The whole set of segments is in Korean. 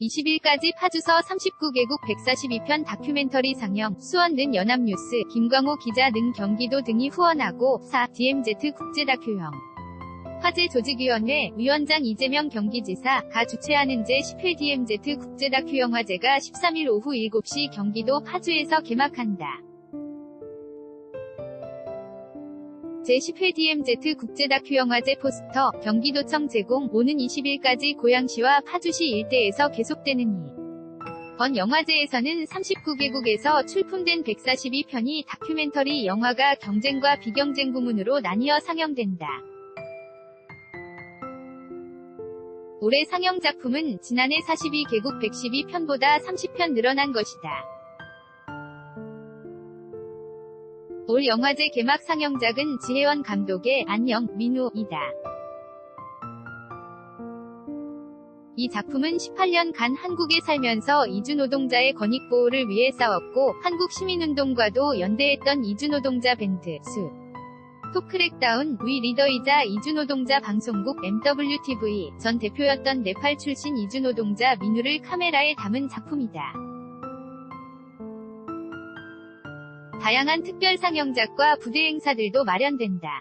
20일까지 파주서 39개국 142편 다큐멘터리 상영, 수원 는 연합뉴스, 김광호 기자 등 경기도 등이 후원하고 4. DMZ 국제다큐형 화재 조직위원회 위원장 이재명 경기지사 가 주최하는 제10회 DMZ 국제다큐영화제가 13일 오후 7시 경기도 파주에서 개막한다. 제10회 DMZ 국제다큐영화제 포스터 경기도청 제공 오는 20일까지 고양시와 파주시 일대에서 계속되는 이. 번 영화제에서는 39개국에서 출품된 142편이 다큐멘터리 영화가 경쟁과 비경쟁 부문으로 나뉘어 상영된다. 올해 상영 작품은 지난해 42개국 112편보다 30편 늘어난 것이다. 올 영화제 개막 상영작은 지혜원 감독의 안녕, 민우이다. 이 작품은 18년간 한국에 살면서 이주노동자의 권익보호를 위해 싸웠고 한국 시민운동과도 연대했던 이주노동자 밴드 수. 토크랙다운 위 리더이자 이주노동자 방송국 MWTV 전 대표였던 네팔 출신 이주노동자 민우를 카메라에 담은 작품이다. 다양한 특별 상영작과 부대 행사들도 마련된다.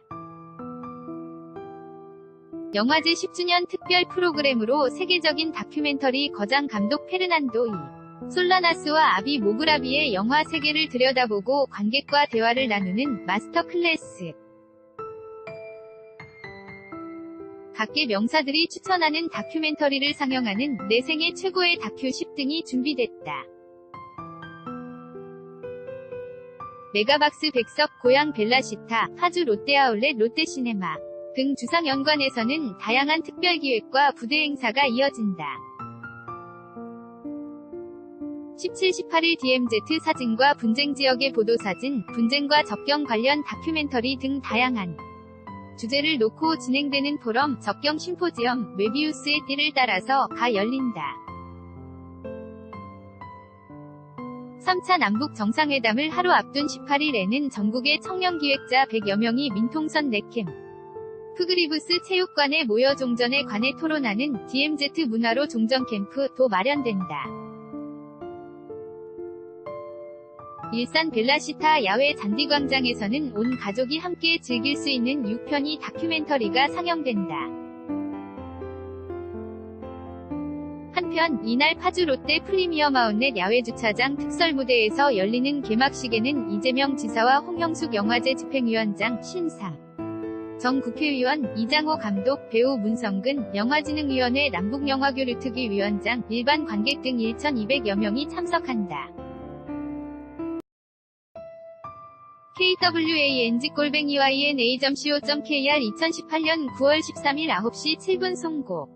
영화제 10주년 특별 프로그램으로 세계적인 다큐멘터리 거장 감독 페르난도 이 솔라나스와 아비 모그라비의 영화 세계를 들여다보고 관객과 대화를 나누는 마스터 클래스 각계 명사들이 추천하는 다큐멘터리를 상영하는 내 생애 최고의 다큐 10등이 준비됐다. 메가박스 백석 고향 벨라시타, 파주 롯데아울렛 롯데시네마 등 주상 연관에서는 다양한 특별기획과 부대 행사가 이어진다. 17, 18일 DMZ 사진과 분쟁 지역의 보도 사진, 분쟁과 접경 관련 다큐멘터리 등 다양한 주제를 놓고 진행되는 포럼, 접경 심포지엄, 웨비우스의 띠를 따라서 가 열린다. 3차 남북 정상회담을 하루 앞둔 18일에는 전국의 청년기획자 100여 명이 민통선 네캠 프그리브스 체육관에 모여 종전에 관해 토론하는 DMZ 문화로 종전 캠프도 마련된다. 일산 벨라시타 야외 잔디광장에서는 온 가족이 함께 즐길 수 있는 6편이 다큐멘터리가 상영된다. 한편 이날 파주 롯데 프리미엄 아웃렛 야외주차장 특설 무대에서 열리는 개막식에는 이재명 지사와 홍영숙 영화제 집행위원장 신상 정 국회의원, 이장호 감독, 배우 문성근, 영화진흥위원회 남북영화교류특위 위원장, 일반 관객 등 1,200여 명이 참석한다. kwang-ync-co.kr 2018년 9월 13일 9시 7분 송고